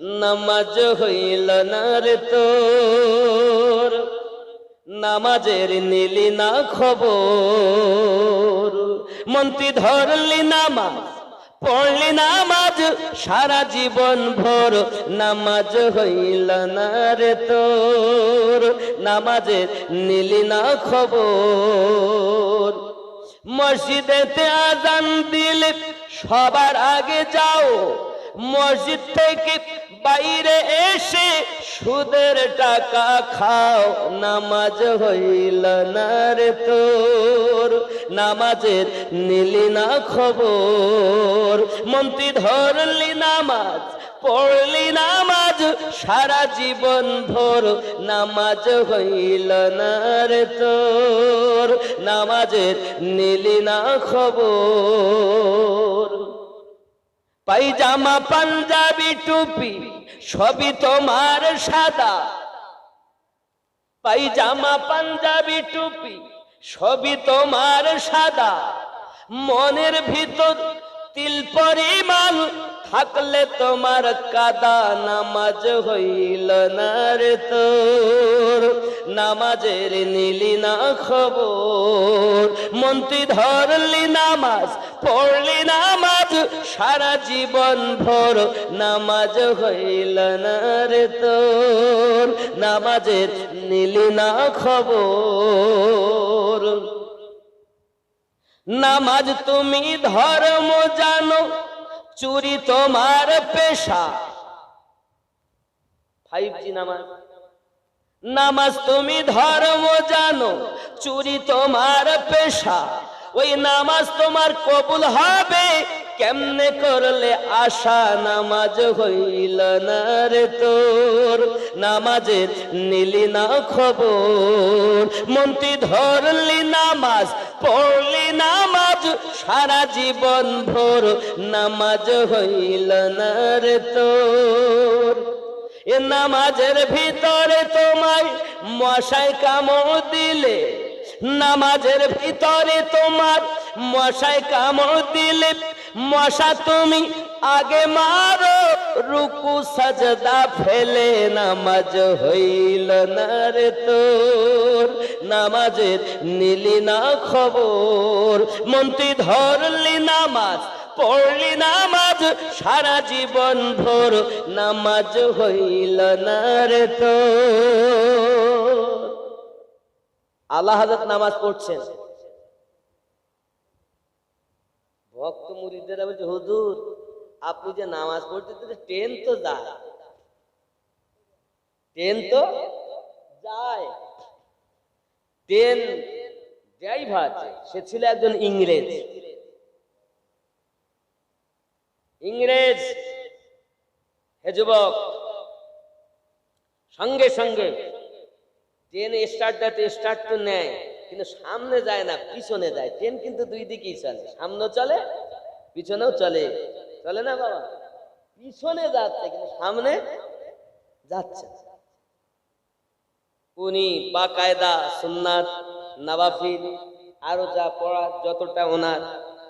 নামাজ হইল না রে তোর? নামাজের নিলি না খবর? মন্ত্রী ধরলি নামাজ, পড়লি নামাজ, সারা জীবন ভোর। নামাজ হইল না রে তোর? নামাজের নিলি না খবর? মসজিদেতে আজান দিলে সবার আগে যাও। মসজিদ থেকে বাইরে এসে সুদের টাকা খাও, নামাজ হইল না রে তোর। নামাজের নিলি না খবর, মন্ত্রী ধরলি নামাজ, পড়লি নামাজ, সারা জীবন ভোর নামাজ হইল না রে তোর। নামাজের নিলি না খবর। পাইজামা, পাঞ্জাবি, টুপি সবই তোমার সাদা। পাইজামা পাঞ্জাবি টুপি সবই তোমার সাদা। মনের ভিতর তিল পরিমাণ থাকলে তোমার কাদা নামাজ হইল না রে তোর। নামাজের নিলি না খবর। মন্ত্রী ধরলি নামাজ, পড়লি নামাজ, সারা জীবন ভর নামাজ হইল না রে তোর। নামাজের নিলি না খবর। নামাজ তুমি ধর্ম জানো, চুরি তোমার পেশা। ফাইভ জি নামাজ। নামাজ তুমি ধর্ম জানো, চুরি তোমার পেশা। ওই নামাজ তোমার কবুল হবে কেমনে করলে আশা নামাজ হইল না রে তোর? নামাজের নিলি না খবর। মন্ত্রী ধরলি নামাজ, পড়লি নামাজ, সারা জীবন ভোর নামাজ হইল না রে তোর। এ নামাজের ভিতরে তোমায় মশাই কামড় দিলে, নামাজের ভিতরে তোমার মশাই কামড় দিলে মশা তুমি আগে মারো, রুকু, সাজদা ফেলে নামাজ হইল না রে তোর। নামাজের নিলি না খবর, মন্ত্রী ধরলি নামাজ, পড়লি নামাজ, সারা জীবন ভোর নামাজ হইল না রে তোর। আল্লাহ হাজরত নামাজ পড়ছেন। ভক্ত মুরিদরা বলছে, হুজুর, আপনি যে নামাজ পড়ছেন তো ট্রেন তো যায়। ট্রেন তো যায়। ট্রেন ড্রাইভার সে ছিল একজন ইংরেজ। ইংরেজ, হে যুবক, সঙ্গে সঙ্গে ট্রেন স্টার্টটাতে স্টার্ট তো নেয়। কিন্তু সামনে যায় না, পিছনে যায়। ট্রেন কিন্তু দুই দিকেই চলে। সামনেও চলে, পিছনেও চলে। চলে না বাবা? পিছনে যাচ্ছে, কিন্তু সামনে যাচ্ছে। উনি বাকায়দা, সুন্নাত নবাফিল আরও যা পড়া, যতটা ওনার,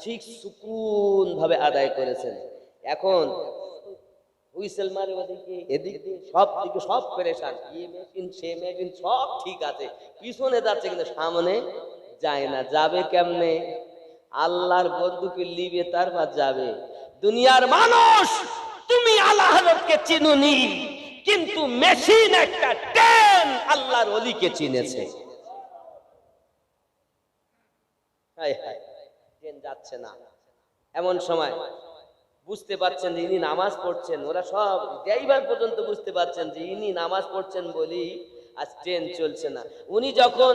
ঠিক সুকুন ভাবে আদায় করেছেন। এখন হুইসেল মারে ওদিকে এদিকে সব দিকে সব পেরেশান। এ মেশিন সে মেশিন সব ঠিক আছে। পিছনে যাচ্ছে কিন্তু সামনে যায় না। যাবে কেমনে? আল্লাহর বন্ধুকে লিবে তারপর যাবে। দুনিয়ার মানুষ তুমি আল্লাহ হজরতকে চিনুনি কিন্তু মেশিন একটা ট্রেন আল্লাহর অলিকে চিনেছে। হায় হায় ট্রেন যাচ্ছে না। এমন সময় বুঝতে পারছেন যে ইনি নামাজ পড়ছেন, ওরা সব ড্রাইভার পর্যন্ত বুঝতে পারছেন যে ইনি নামাজ পড়ছেন বলি আজ ট্রেন চলছে না। উনি যখন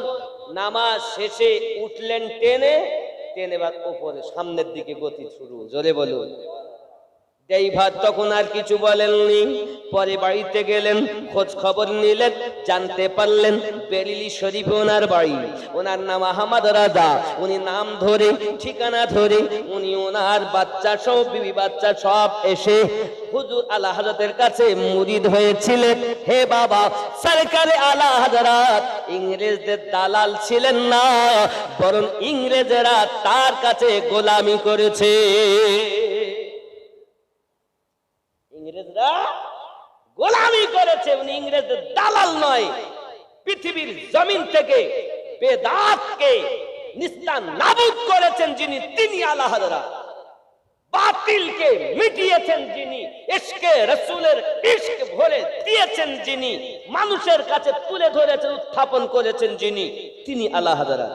নামাজ শেষে উঠলেন ট্রেনে, ট্রেন এবার ওপরে, সামনের দিকে গতি শুরু, জোরে বলুন। ড্রাইভার তখন আর কিছু বলেননি। পরে বাড়িতে গেলেন খোঁজ খবর নিলেন, জানতে পারলেন বেরিলি শরীফ ওনার বাড়ি। ওনার নাম আহমদ রাজা। উনি নাম ধরে, ঠিকানা ধরে, উনি ওনার বাচ্চা সব বিবি বাচ্চা সব এসে হুজুর আলা হাজরাতের কাছে মুরিদ হয়েছিলেন। হে বাবা, সরকারে আলা হাজরাত ইংরেজদের দালাল ছিলেন না, বরং ইংরেজেরা তার কাছে গোলামি করেছে। ইংরেজরা দামি করেছে, উনি ইংরেজদের দালাল নয়, পৃথিবীর জমিন থেকে বেদাতকে নিস্তান নাবুদ করেছেন যিনি, তিনি আল্লাহ হাজরা বাতিলকে মিটিয়েছেন যিনি, ইশকে রসুলের ইশক ভরে দিয়েছেন যিনি, মানুষের কাছে তুলে ধরেছেন, উত্থাপন করেছেন যিনি, তিনি আল্লাহ হাজারা